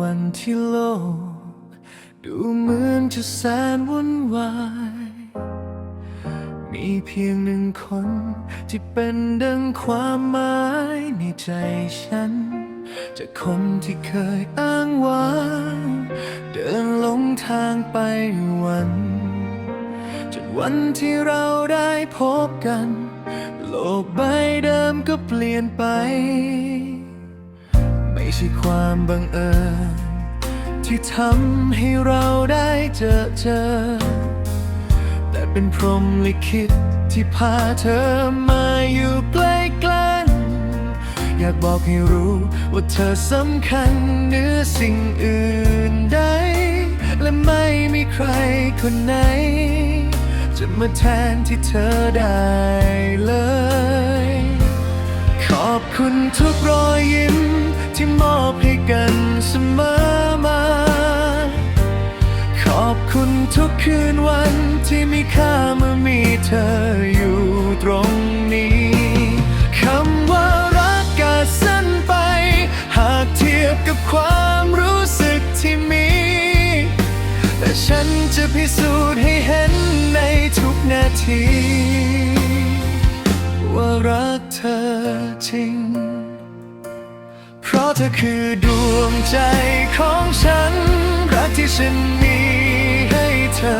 วันที่โลก ดูเหมือนจะแสนวุ่นวาย มีเพียงหนึ่งคนที่เป็นดังความหมายในใจฉัน จากคนที่เคยอ้างว้างเดินหลงทางไปวันจนวันที่เราได้พบกัน โลกใบเดิมก็เปลี่ยนไป ไม่ใช่ความบังเอิญที่ทำให้เราได้เจอเจอ แต่เป็นพรหมลิขิตที่พาเธอมาอยู่ใกล้กันอยากบอกให้รู้ว่าเธอสำคัญเหนือสิ่งอื่นใด และไม่มีใครคนไหน จะมาแทนที่เธอได้เลย อบคุณทุกรอยยิ้ม ที่มอบให้กันเสมอมา ขอบคุณทุกคืนวันที่มีค่าเมื่อมีเธออยู่ตรงนี้คำว่ารักกาสั้นไป หากเทียบกับความรู้สึกที่มี แต่ฉันจะพิสูจน์ให้เห็นในทุกนาที ว่ารักเธอจริง เพราะเธอคือดวงใจของฉัน รักที่ฉันมีให้เธอ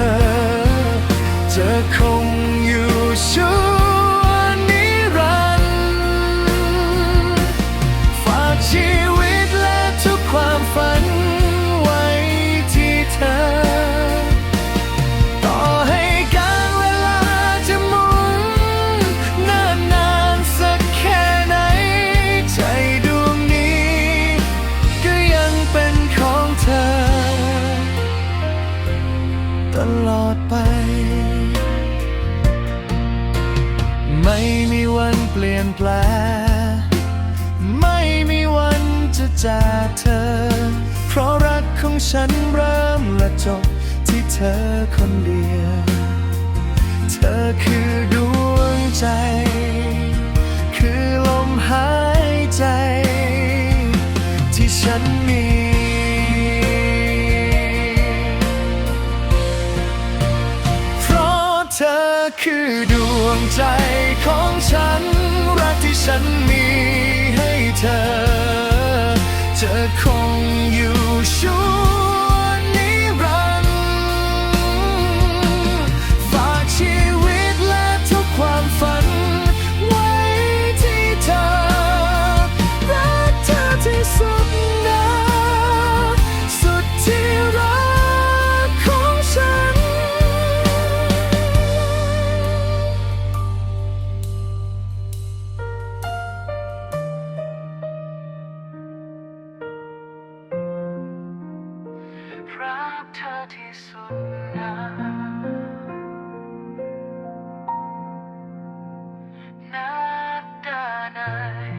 จะคงอยู่ชั่ว ดไป ไม่มีวันเปลี่ยนแปลงไม่มีวันจะจากเธอ เพราะรักของฉันเริ่มและจบที่เธอคนเดียว เธอคือดวงใจ คือดวงใจของฉัน รักที่ฉันมีให้เธอ เธอคง รักเธอที่สุดนะนัดานาย